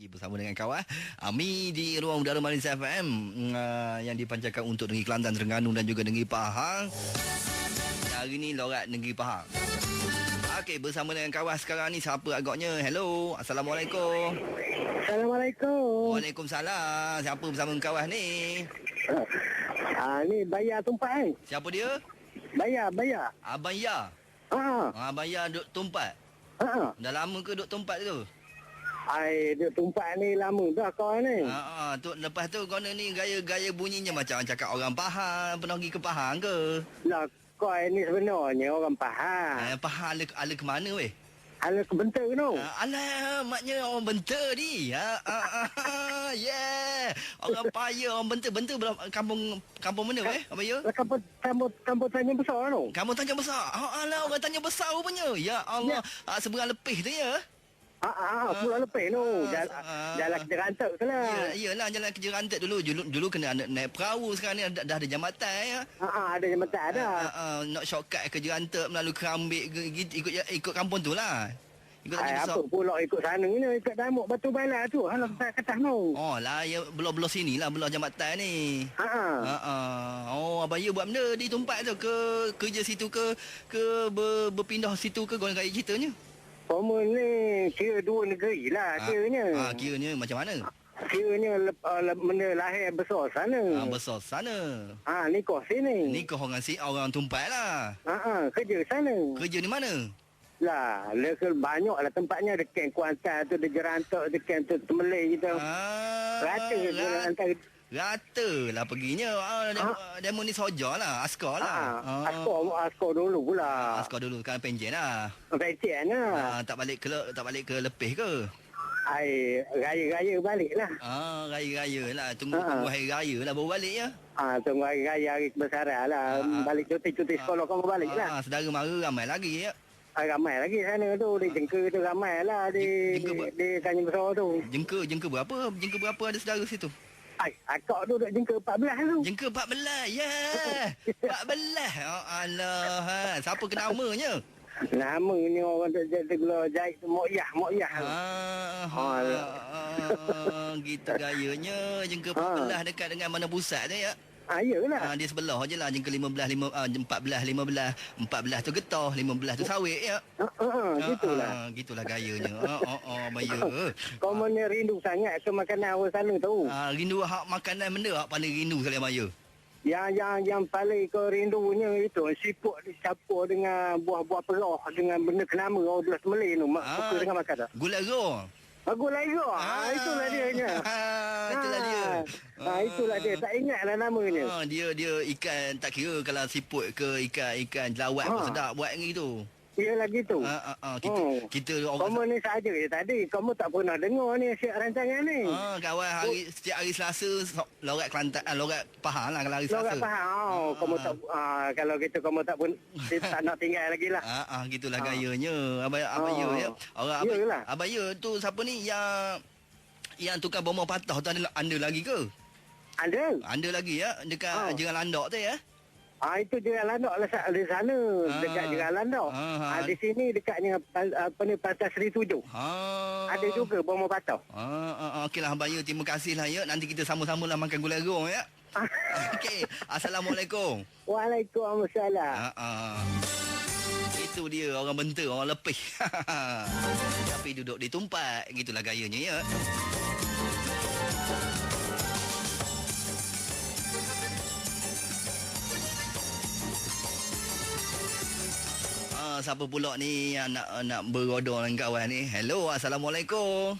Pagi bersama dengan kawan Ami di ruang udara Malaysia FM uh, Yang dipancarkan untuk Negeri Kelantan, Terengganu dan juga Negeri Pahang Hari ni lorat Negeri Pahang Okey, bersama dengan kawan sekarang ni Siapa agaknya? Hello Assalamualaikum Assalamualaikum. Waalaikumsalam Siapa bersama dengan kawan ni? Ah ni bayar tumpat kan? Siapa dia? Bayar, bayar. Abang Ya Ha. Abang Ya duduk tumpat Ha. Dah lama ke duduk tumpat tu? Ai dia tumpat ni lama dah kau ni. Ha, ha, tu lepas tu kau ni gaya-gaya bunyinya macam orang cakap orang Pahang, pernah pergi ke Pahang ke? Lah kau ni sebenarnya orang Pahang. Ha, Pahang ala, ala ke mana weh? Ala ke bentar tu. Ha, alah, maknya orang bentar ni. Ha, ha, ha, ha, yeah. Orang paya, orang bentar. Bentar belah kampung kampung mana weh? Apa ya? Lah kampung kampung kampung tanya besar tu. Kampung Tanjung Besar. Ha, alah, orang Tanjung Besar rupanya. Ya Allah. Ha, seberang lepih tu ya? Ha ah pulau lepeh tu. Ah, Jalan, ah. jalan kerja rantak tu Ya, lah. iyalah jalan kerja rantai dulu. Dulu, dulu kena naik, perahu. Sekarang ni dah, dah ada jambatan ya. Ha ah ada jembatan ada. Uh, uh, nak shortcut ke Jerantek melalui Kerambik ke, gitu, ikut ikut kampung tu lah. Ikut Besar. apa pula ikut sana ni ikut damuk batu bala tu. Halah tak ketah tu. Oh lah, ya belah-belah sini lah, belah jambatan ni. Ha ah. Ha uh, Oh, abang ya buat benda di tempat tu ke kerja situ ke ke ber, berpindah situ ke golongan kaya ceritanya? Formal ni kira dua negeri lah kiranya. Ah, ha, kiranya macam mana? Kiranya lep, uh, lep, benda lahir besar sana. Ah, besar sana. Ah, nikah sini. Ni kau orang si orang tumpat lah. Ha ah, kerja sana. Kerja ni mana? Lah, lekal banyak lah tempatnya dekat Kuantan tu, di Jerantak, dekat tu Temelih gitu. Ah, Rata ke rat- antara Rata lah perginya. Ah, demo, demo ni soja lah, askar lah. ha, askor, askor dulu pula. Askar dulu sekarang penjen lah. Pecen lah. Ah, tak balik ke tak balik ke lepih ke? Ai, raya-raya balik lah. Ah, raya-raya lah. Tunggu Ah. tunggu hari raya lah baru balik ya. Ah, tunggu hari raya, hari kebesaran lah. Ah, ah. Balik cuti-cuti sekolah kamu balik lah. Ah, saudara mara ramai lagi ya. Ah, ramai lagi sana tu. Di Jengka tu ramai lah. Di, Jengka di, ber- di Tanjung Besar tu. Jengka jengka berapa? Jengka berapa ada saudara situ? Ai, akak tu duduk Jengka 14 tu. Jengka 14. Ya. Yeah. 14. Oh, alah. Ha. Siapa ke namanya? Namanya orang tu jadi gula jahit tu Mok Yah, Mok Yah. Ah, Oh, ah, ya. ah, gitu gayanya jengka 14 dekat dengan mana pusat tu ya. Ah, iyalah. Ah, dia sebelah je lah jengka 15 5 ah, 14 15 14 tu getah 15 tu sawit ya. Ha, ha, ha, gitulah. Ah, gitulah gayanya. Ah, oh, oh, baya. Kau mana rindu sangat ke makanan orang sana tu? Ah, rindu hak makanan benda hak paling rindu sekali Maya. Yang yang yang paling kau rindunya itu siput dicampur dengan buah-buah perah dengan benda kenama orang belah semelih tu. Mak suka dengan makan tu. Gula ro. Aku lagi ah, itulah dia nya. Ah, itulah dia. Ah, itulah dia. Tak ingatlah namanya. Ah, dia dia ikan tak kira kalau siput ke ikan ikan jelawat pun Ah. sedap buat gitu. Iyalah gitu. Ah, ah, ah, kita Oh. kita Kamu orang ni saja je tadi. Kamu tak pernah dengar ni siap rancangan ni. Ah, kawan hari setiap hari Selasa so- lorat Kelantan ah, lorat Pahang lah kalau hari Selasa. tak faham. Oh, Ah, kamu tak ah, kalau gitu kamu tak pun tak nak tinggal lagi lah. Ah, ah gitulah Ah. gayanya. Abang abang Oh. ya ya. Orang abang, Yalah. abang ya tu siapa ni yang yang tukar bom patah tu anda, anda lagi ke? Ada. Anda lagi ya dekat Ah. Jeran Landak tu ya? Ah itu Jeran Landak lah di sana Ah. dekat Jeran Landak. Ah, Ah, ah. di sini dekatnya pal- apa ni Pantai Seri Tujuh. Ha. Ada juga bom patah. Ah, ah, ah, okeylah abang ya terima kasih lah ya. Nanti kita sama-sama lah makan gulai rong ya. Okey. Assalamualaikum. Waalaikumsalam. Ah, ah. Itu dia orang bentar, orang lepih. Tapi duduk di tumpat. Gitulah gayanya ya. Siapa pula ni yang nak nak berodor dengan kawan ni? Hello, Assalamualaikum.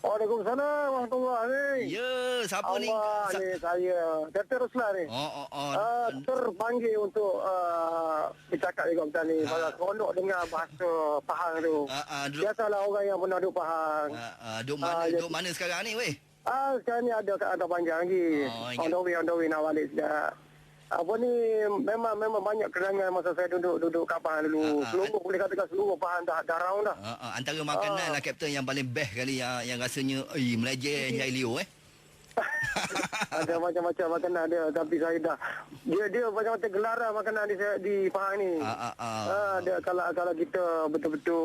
Waalaikumsalam warahmatullahi ni. Ya, siapa ni? Allah Sa- ni saya. Dr. Ruslan ni. Oh, oh, oh. Uh, terpanggil untuk uh, bercakap dengan kita ni. Ah. Kalau seronok dengar bahasa Pahang tu. Ah, ah, duduk, Biasalah orang yang pernah duduk Pahang. ah, ah, duduk mana, Ah, duduk mana sekarang ni, weh? Ah, sekarang ni ada kat atas panjang lagi. Oh, on the way, on the way nak balik sekejap. Apa ni memang memang banyak kerangan masa saya duduk duduk Pahang dulu. Ah, ah. seluruh boleh katakan seluruh Pahang dah dah round dah. Uh, uh, antara makanan Ah. lah Kapten yang paling best kali yang yang rasanya eh melejeh jai Leo eh. Ada macam-macam makanan dia tapi saya dah dia dia macam-macam gelaran makanan di di Pahang ni. Ah, ah, ah. Ah, dia kalau kalau kita betul-betul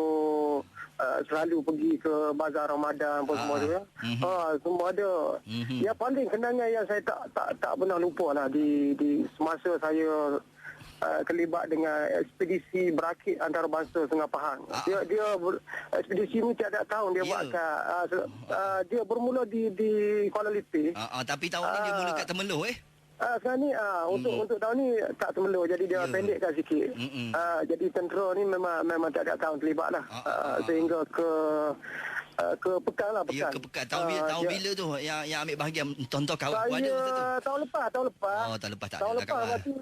uh, selalu pergi ke bazar Ramadan apa Ah, semua tu ya. mhm. Ah, semua ada. Mhm. Yang paling kenangan yang saya tak tak tak pernah lupa lah di di semasa saya Uh, kelibat dengan ekspedisi berakit antarabangsa Sungai Pahang. Ah. Dia dia ber, ekspedisi ni tiap-tiap tahun dia Ya. buat kat uh, uh, dia bermula di di Kuala Lumpur. Ah, ah, tapi tahun ni dia Ah. mula kat Temeloh eh. Ah sekarang ni ah untuk untuk tahun ni tak termelur jadi dia Ya. pendekkan sikit. Ah jadi tentera ni memang memang tak ada tahun terlibat lah. Ah, Ah, ah, ah. sehingga ke ah, ke pekan lah Ya pekan. ke pekat tahun bila Ah, tahun dia- bila tu yang yang ambil bahagian tonton kawan Saya aku ada masa tu. tahun lepas, tahun lepas. Oh, tahun lepas tak tahun ada lah lepas lepas tu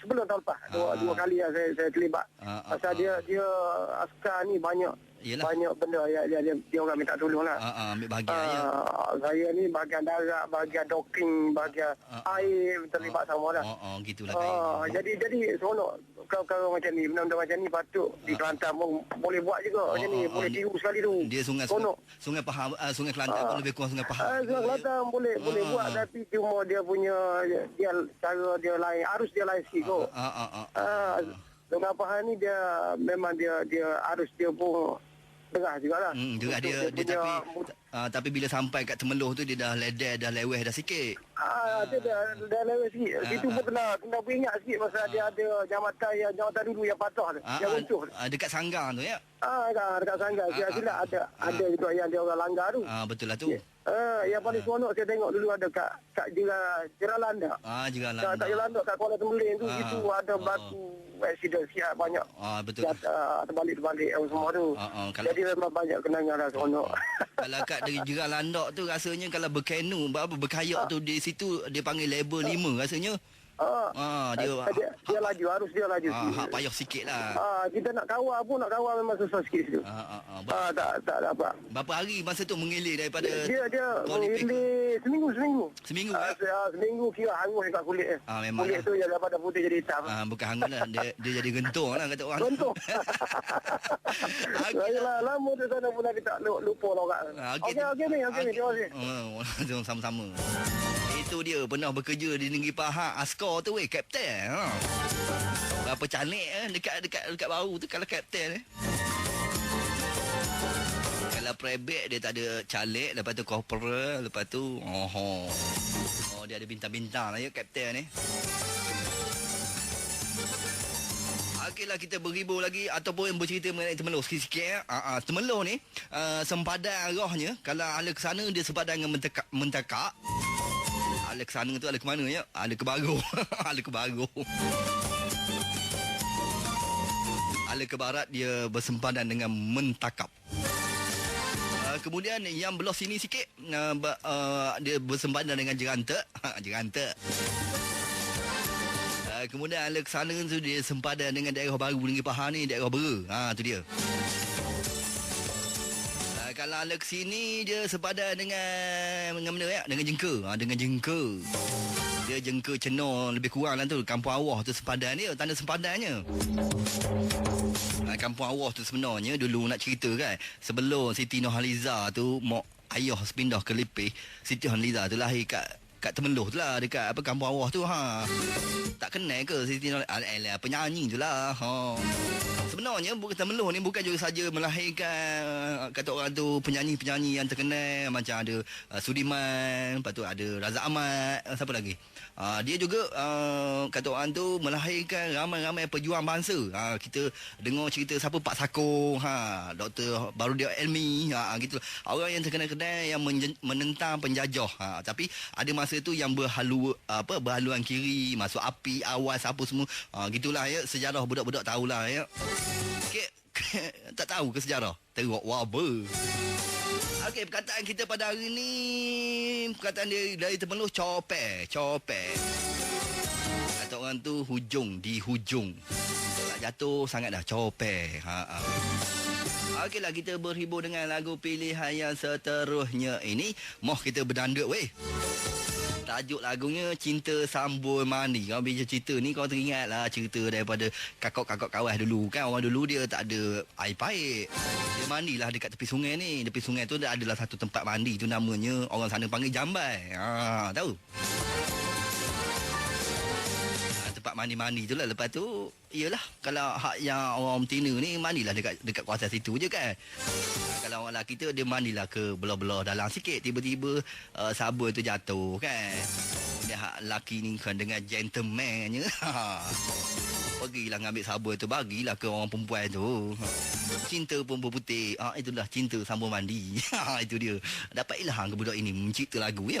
sebelum tahun lepas dua, Ah. dua kali lah saya saya terlibat. Ah, ah, Pasal ah. dia dia askar ni banyak Yelah. banyak benda yang dia, dia, dia orang minta tolong lah. Ah, ah, ambil bahagian ya. Ah, saya ni bahagian darat, bahagian docking, bahagian Ah, air terlibat sama lah. Oh, oh gitulah Ah, kain. jadi jadi seronok kau-kau macam ni, benda-benda macam ni patut di Kelantan pun boleh buat juga macam ni, ah, boleh tiru sekali tu. Dia sungai sungai, seronok. sungai Pahang ah, sungai Kelantan pun Ah. lebih kurang sungai Pahang. Ah, Sungai Kelantan boleh boleh Ah. buat tapi cuma dia punya dia cara dia lain, arus dia lain sikit kot. Ah, ah, ah. Ah, Sungai Pahang ni dia memang dia dia arus dia pun deras jugalah. Hmm, juga Untuk dia, dia punya tapi mud- ah, tapi bila sampai kat Temeloh tu dia dah ledeh dah leweh dah sikit. Ah, dia dah dah lewat sikit. Ah, Situ ah. pun kena kena beringat sikit pasal dia ada jambatan yang jambatan dulu yang patah tu. Ah, yang ah, runtuh. ah, dekat Sanggang tu ya. Ah, dekat, dekat Sanggar. Ah, ah, silap ada ah. ada juga yang dia orang langgar tu. Ah, betul lah tu. Ah, yang paling seronok saya tengok dulu ada kat kat Jera Jeralanda. Ah, juga Kat, kat. Jeralanda kat Kuala Temeling tu Ah, itu ada ah, batu accident siap banyak. Ah, betul. Ya, uh, terbalik-terbalik apa semua tu. Ah, ah, kalau Jadi memang banyak kenangan lah seronok. kalau kat dari Jerang Landok tu rasanya kalau berkenu apa berkayak tu di situ dia panggil level 5 rasanya. Ah, Ah, dia dia, dia laju, harus dia laju ah, sikit. hak payah sikit lah. Ah, kita nak kawal pun nak kawal memang susah sikit situ. Ah, ah, ah. Ber- Ah, tak tak dapat. Berapa hari masa tu mengilir daripada Dia dia mengilir seminggu seminggu. Seminggu Ah, se- ah, seminggu kira hangus dekat kulit eh. Ah, memang Kulit lah. tu yang daripada putih jadi hitam. Ah, bukan hangat lah. Dia, dia jadi gentung lah kata orang. Contoh. Okey Saya lah. lama tu sana pun lu- lupa lah orang. Ah, Okey okey ni okey ni terima kasih. Oh, sama-sama. Itu dia pernah bekerja di negeri Pahang askar tu weh kapten ha. Berapa cantik eh dekat dekat dekat baru tu kalau kapten eh. Kalau private dia tak ada caleg lepas tu corporal lepas tu oh oh dia ada bintang-bintang lah ya kapten eh. Okeylah kita berhibur lagi ataupun bercerita mengenai Temeloh sikit-sikit ya. Uh, uh, Temeloh ni uh, sempadan arahnya kalau ala ke sana dia sepadan dengan mentekak, mentakak. Ala ke sana tu ala ke mana ya? Ala ke baru. ala ke baru. Ala ke barat dia bersempadan dengan mentakap. Uh, kemudian yang belah sini sikit uh, uh, dia bersempadan dengan Jeranta. Jeranta. Uh, kemudian ala ke sana tu dia sempadan dengan daerah baru Negeri Pahang ni, daerah Bera. Ha tu dia. Kalau ala ke sini dia sepadan dengan dengan mana ya? Dengan jengka. Ha, dengan jengka. Dia jengka cenor lebih kurang lah tu. Kampung Awah tu sepadan dia. Tanda sempadannya. Ha, Kampung Awah tu sebenarnya dulu nak cerita kan. Sebelum Siti Nurhaliza tu mak ayah pindah ke Lipih. Siti Nurhaliza tu lahir kat kat Temeloh tu lah dekat apa Kampung Awah tu ha. Tak kenal ke Siti Nurhaliza? Alah, penyanyi tu lah. Ha. Sebenarnya bukan Temeloh ni bukan juga saja melahirkan kata orang tu penyanyi-penyanyi yang terkenal macam ada uh, Sudiman, lepas tu ada Razak Ahmad, uh, siapa lagi? Uh, dia juga uh, kata orang tu melahirkan ramai-ramai pejuang bangsa. Uh, kita dengar cerita siapa Pak Sako, ha, Dr. Barudia Elmi, ha, gitu. Orang yang terkenal-kenal yang menentang penjajah. Ha, tapi ada masa tu yang berhalu apa berhaluan kiri, masuk api, awas apa semua. Ha, gitulah ya sejarah budak-budak tahulah ya. Okey, tak tahu ke sejarah? Teruk waba. Okey, perkataan kita pada hari ni perkataan dia dari Temeloh copek, copek. Kata orang tu hujung, di hujung. Tak jatuh sangat dah copek. Ha ah. Okeylah kita berhibur dengan lagu pilihan yang seterusnya ini. Moh kita berdanduk weh. Tajuk lagunya Cinta Sambul Mandi. Kau bila cerita ni kau teringat lah cerita daripada kakak-kakak kawas dulu kan. Orang dulu dia tak ada air paip. Dia mandilah dekat tepi sungai ni. Tepi sungai tu ada adalah satu tempat mandi tu namanya orang sana panggil jambai. Ha, tahu? Tempat mandi-mandi tu lah. Lepas tu iyalah kalau hak yang orang betina ni mandilah dekat dekat kawasan situ je kan. Kalau orang lelaki tu dia mandilah ke belah-belah dalam sikit. Tiba-tiba uh, sabun tu jatuh kan. Dia hak lelaki ni kan dengan gentlemannya ha. Pergilah ngambil sabun tu Bagilah ke orang perempuan tu. Cinta perempuan putih ha, Itulah cinta sambung mandi. Ha, Itu dia. Dapat ilham ke budak ini. Mencipta lagu ya